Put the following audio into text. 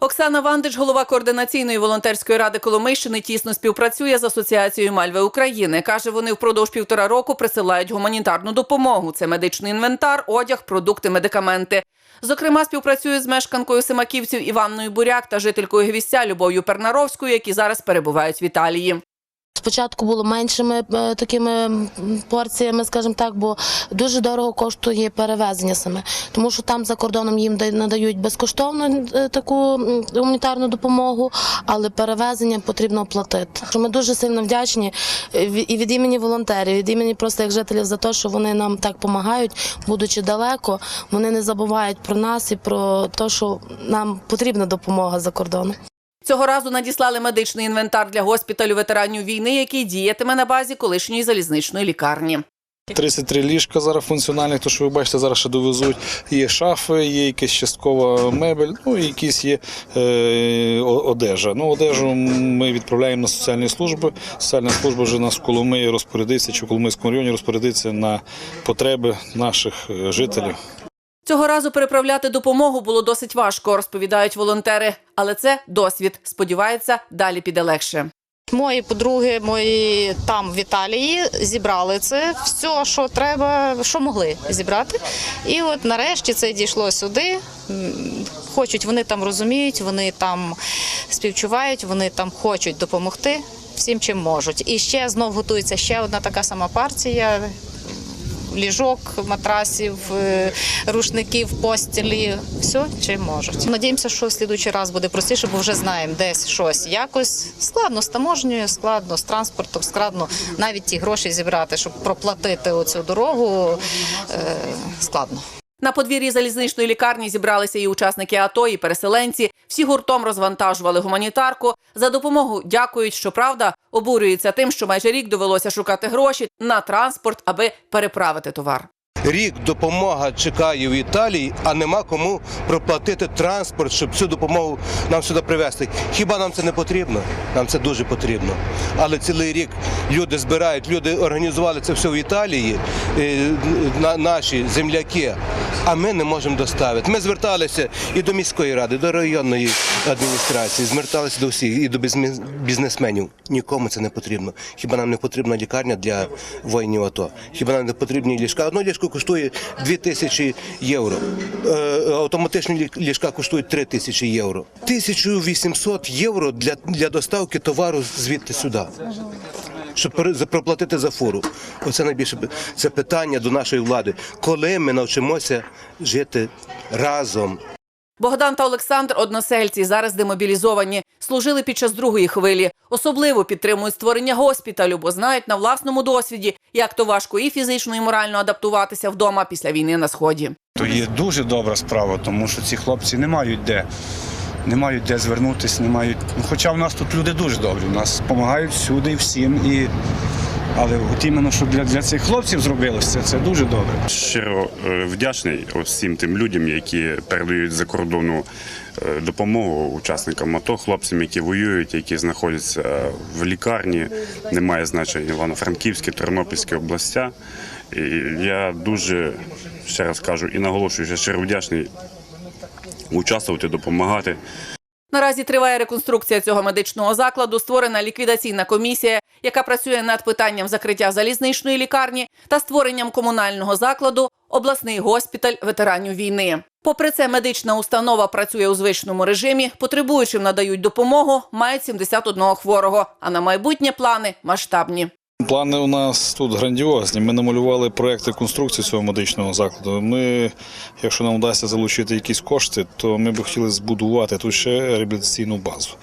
Оксана Вандич, голова координаційної волонтерської ради Коломийщини, тісно співпрацює з асоціацією Мальви України. каже, вони впродовж півтора року присилають гуманітарну допомогу. Це медичний інвентар, одяг, продукти, медикаменти. Зокрема, співпрацює з мешканкою Семаківців Іванною Буряк та жителькою Гвістя Любов'ю Пернаровською, які зараз перебувають в Італії. Спочатку було меншими е, такими порціями, скажімо так, бо дуже дорого коштує перевезення саме, тому що там за кордоном їм да- надають безкоштовно е, таку гуманітарну допомогу, але перевезення потрібно оплатити. Що Ми дуже сильно вдячні е, і від імені волонтерів, від імені просто як жителів за те, що вони нам так допомагають, будучи далеко, вони не забувають про нас і про те, що нам потрібна допомога за кордоном. Цього разу надіслали медичний інвентар для госпіталю ветеранів війни, який діятиме на базі колишньої залізничної лікарні. 33 ліжка зараз функціональних, то що ви бачите, зараз ще довезуть. Є шафи, є якась часткова мебель, ну і якісь є е, одежа. Ну, одежу ми відправляємо на соціальні служби. Соціальна служба вже нас Коломиї розпорядиться, чи в Коломийському районі розпорядиться на потреби наших е, жителів. Цього разу переправляти допомогу було досить важко, розповідають волонтери. Але це досвід. Сподіваються, далі піде легше. Мої подруги, мої там в Італії зібрали це все, що треба, що могли зібрати. І от нарешті це дійшло сюди. Хочуть, вони там розуміють, вони там співчувають, вони там хочуть допомогти всім, чим можуть. І ще знов готується ще одна така сама партія. Ліжок, матрасів, е, рушників, постілі, все чим можуть. Надіємося, що в слідуючий раз буде простіше, бо вже знаємо десь щось якось складно з таможнею, складно з транспортом, складно навіть ті гроші зібрати, щоб проплатити оцю дорогу. е, Складно. На подвір'ї залізничної лікарні зібралися і учасники АТО, і переселенці. Всі гуртом розвантажували гуманітарку. За допомогу дякують, щоправда, обурюються тим, що майже рік довелося шукати гроші на транспорт, аби переправити товар. Рік допомога чекає в Італії, а нема кому проплатити транспорт, щоб цю допомогу нам сюди привезти. Хіба нам це не потрібно? Нам це дуже потрібно. Але цілий рік люди збирають, люди організували це все в Італії, е, на- наші земляки, а ми не можемо доставити. Ми зверталися і до міської ради, до районної адміністрації, зверталися до всіх і до бізнес- бізнесменів. Нікому це не потрібно. Хіба нам не потрібна лікарня для воїнів АТО? Хіба нам не потрібні ліжка? Одно ліжко коштує 2 тисячі євро. Е, Автоматичні ліжка коштують 3 тисячі євро. 1800 євро для, для доставки товару звідти сюди. Щоб проплатити за фуру. Оце найбільше це питання до нашої влади. Коли ми навчимося жити разом, Богдан та Олександр односельці зараз демобілізовані. Служили під час другої хвилі. Особливо підтримують створення госпіталю, бо знають на власному досвіді, як то важко і фізично, і морально адаптуватися вдома після війни на сході. То є дуже добра справа, тому що ці хлопці не мають де. Не мають де звернутися, не мають. Ну, хоча в нас тут люди дуже добрі, у нас допомагають всюди і всім. І... Але от іменно, що для, для цих хлопців зробилося, це, це дуже добре. Щиро е, вдячний всім тим людям, які передають за кордону е, допомогу учасникам АТО, хлопцям, які воюють, які знаходяться в лікарні. Немає значення Івано-Франківській, Тернопільській областя. І я дуже ще раз кажу і наголошую, що щиро вдячний участвувати, допомагати. Наразі триває реконструкція цього медичного закладу. Створена ліквідаційна комісія, яка працює над питанням закриття залізничної лікарні та створенням комунального закладу обласний госпіталь ветеранів війни. Попри це, медична установа працює у звичному режимі. Потребуючим надають допомогу, мають 71 хворого. А на майбутнє плани масштабні. Плани у нас тут грандіозні. Ми намалювали проєкт реконструкції цього медичного закладу. Ми, якщо нам вдасться залучити якісь кошти, то ми б хотіли збудувати тут ще реабілітаційну базу.